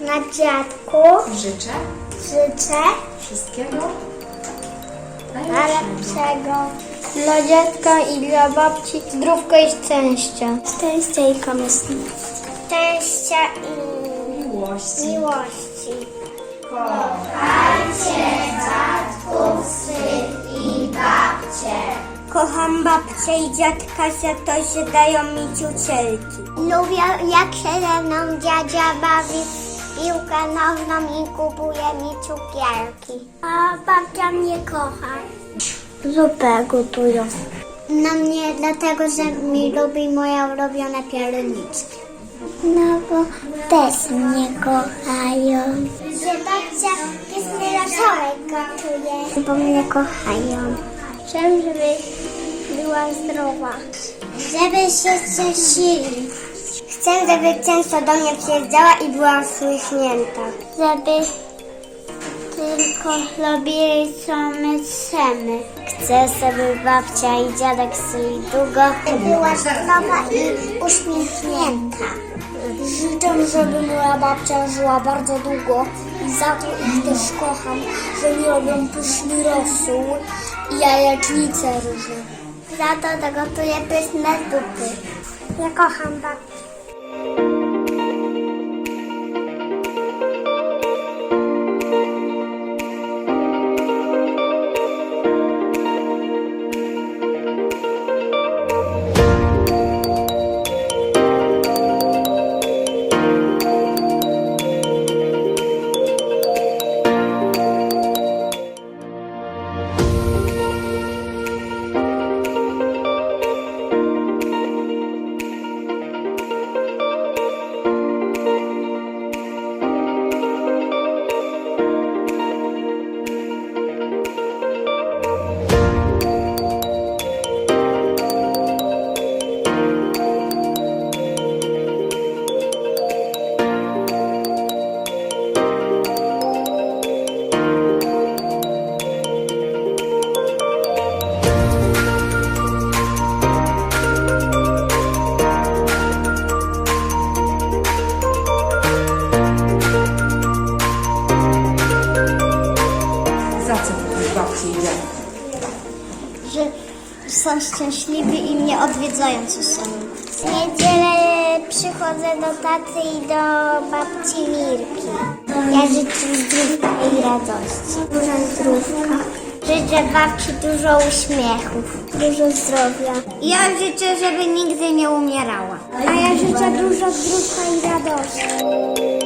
Na dziadku Życzę życzę wszystkiego najlepszego. Dla dziadka i dla babci zdrówka i szczęścia. Szczęścia i pomysłu. Szczęścia i miłości. miłości. Kocham babcię i dziadka za to, że dają mi ciucielki. Lubię jak się ze mną dziadzia bawi piłkę nożną i kupuje mi cukierki. A babcia mnie kocha. Zupę gotują. Na mnie dlatego, że mi lubi moje ulubione pierniczki. No bo też mnie kochają. Że babcia pyszny rosołek gotuje. Bo mnie kochają. Chcę, żeby była zdrowa. Żeby się cieszyli. Chcę, żeby często do mnie przyjeżdżała i była usłysznięta. Żeby tylko robili co my chcemy. Chcę, żeby babcia i dziadek syli długo. Była zdrowa i uśmiechnięta. Życzę, żeby moja babcia żyła bardzo długo i za to ich też kocham, że mi robią pyszny rosół i jajecznice różne. Za to dogotuję pyszne zupy. Ja kocham babcię. Są szczęśliwi i mnie odwiedzają czasami. W niedzielę przychodzę do taty i do babci Mirki. Ja życzę zdrówka i radości. Dużo zdrówka. Życzę babci dużo uśmiechów. Dużo zdrowia. Ja życzę, żeby nigdy nie umierała. A ja życzę dużo zdrówka i radości.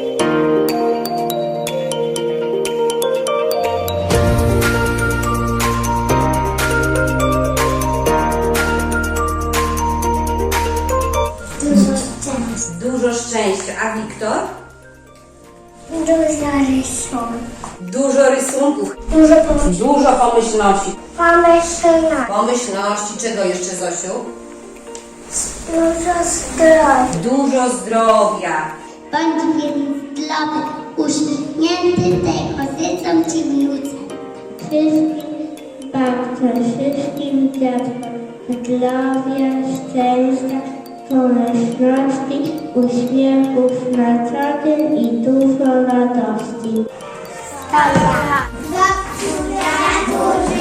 Szczęścia. A Wiktor? Dużo rysunków. Dużo rysunków. Dużo pomysłów. Dużo pomyślności. Pomyślność. Pomyślności. Czego jeszcze, Zosiu? Dużo zdrowia. Dużo zdrowia. Bądź więc zdrowy, uśmiechnięty, tego życzą Ci ludzie. Wszystkim babciom, wszystkim dziadkom zdrowia, szczęścia, pełen troski, uśmiechów na co i dużo radości. Stoja, dla